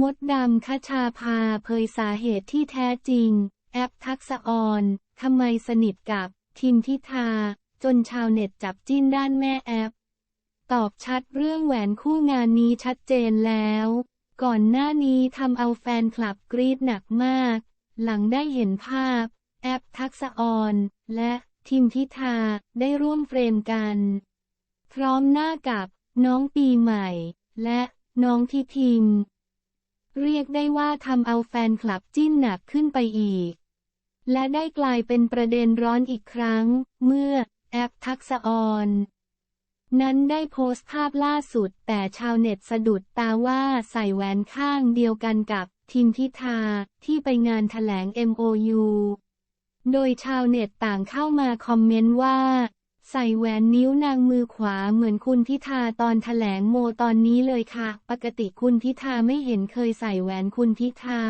มดดำคชาพาเผยสาเหตุที่แท้จริง แอปทักษออนทำไมสนิทกับทิมพิธา จนชาวเน็ตจับจิ้นด้านแม่แอป ตอบชัดเรื่องแหวนคู่งานนี้ชัดเจนแล้ว ก่อนหน้านี้ทำเอาแฟนคลับกรี๊ดหนักมาก หลังได้เห็นภาพ แอปทักษออนและทิมพิธาได้ร่วมเฟรมกัน พร้อมหน้ากับน้องปีใหม่ และน้องทิทิม เรียกได้ว่าทำเอาแฟนคลับจิ้นหนักขึ้นไปอีก และได้กลายเป็นประเด็นร้อนอีกครั้ง เมื่อแอปทักษออนนั้นได้โพสต์ภาพล่าสุดแต่ชาวเน็ตสะดุดตาว่าใส่แหวนข้างเดียวกันกับทิมพิธาที่ไปงานแถลง MOU โดยชาวเน็ตต่างเข้ามาคอมเมนต์ว่า ใส่แหวนนิ้วนางมือขวาเหมือนคุณพิธาตอนแถลงโมตอนนี้เลยค่ะ ปกติคุณพิธาไม่เห็นเคยใส่แหวนคุณพิธา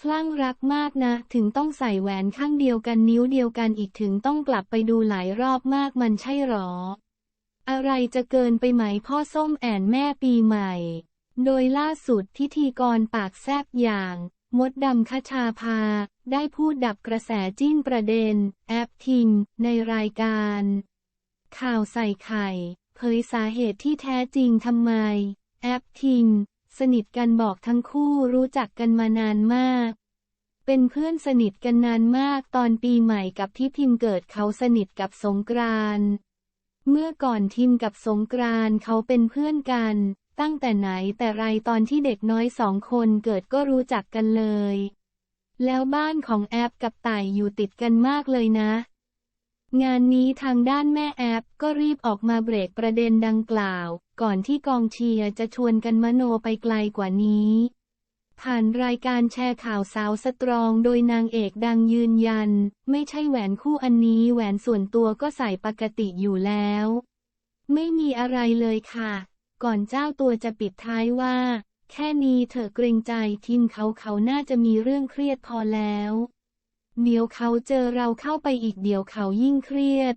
คลั่งรักมากนะ ถึงต้องใส่แหวนข้างเดียวกันนิ้วเดียวกันอีกถึงต้องกลับไปดูหลายรอบมากมันใช่หรอ อะไรจะเกินไปไหมพ่อส้มแอนแม่ปีใหม่ โดยล่าสุดพิธีกรปากแซบอย่าง มดดำคชาพาได้พูดดับกระแสจิ้นประเด็น แอปทิมในรายการ ข่าวใส่ไข่ เผยสาเหตุที่แท้จริงทำไม แอปทิมสนิทกันบอกทั้งคู่รู้จักกันมานานมาก เป็นเพื่อนสนิทกันนานมากตอนปีใหม่กับที่พิมเกิดเขาสนิทกับสงกรานเมื่อก่อนทิมกับสงกรานเขาเป็นเพื่อนกัน ตั้งแต่ไหนแต่ไรตอนที่เด็กน้อยสองคนเกิดก็รู้จักกันเลย แล้วบ้านของแอปกับไต่อยู่ติดกันมากเลยนะ งานนี้ทางด้านแม่แอปก็รีบออกมาเบรกประเด็นดังกล่าว ก่อนที่กองเชียร์จะชวนกันมโนไปไกลกว่านี้ ผ่านรายการแชร์ข่าวสาวสตรองโดยนางเอกดังยืนยัน ไม่ใช่แหวนคู่อันนี้แหวนส่วนตัวก็ใส่ปกติอยู่แล้ว ไม่มีอะไรเลยค่ะ ก่อนเจ้าตัวจะปิดท้ายว่า แค่นี้เธอเกรงใจทีมเขาเขาน่าจะมีเรื่องเครียดพอแล้ว เดี๋ยวเขาเจอเราเข้าไปอีกเดี๋ยวเขายิ่งเครียด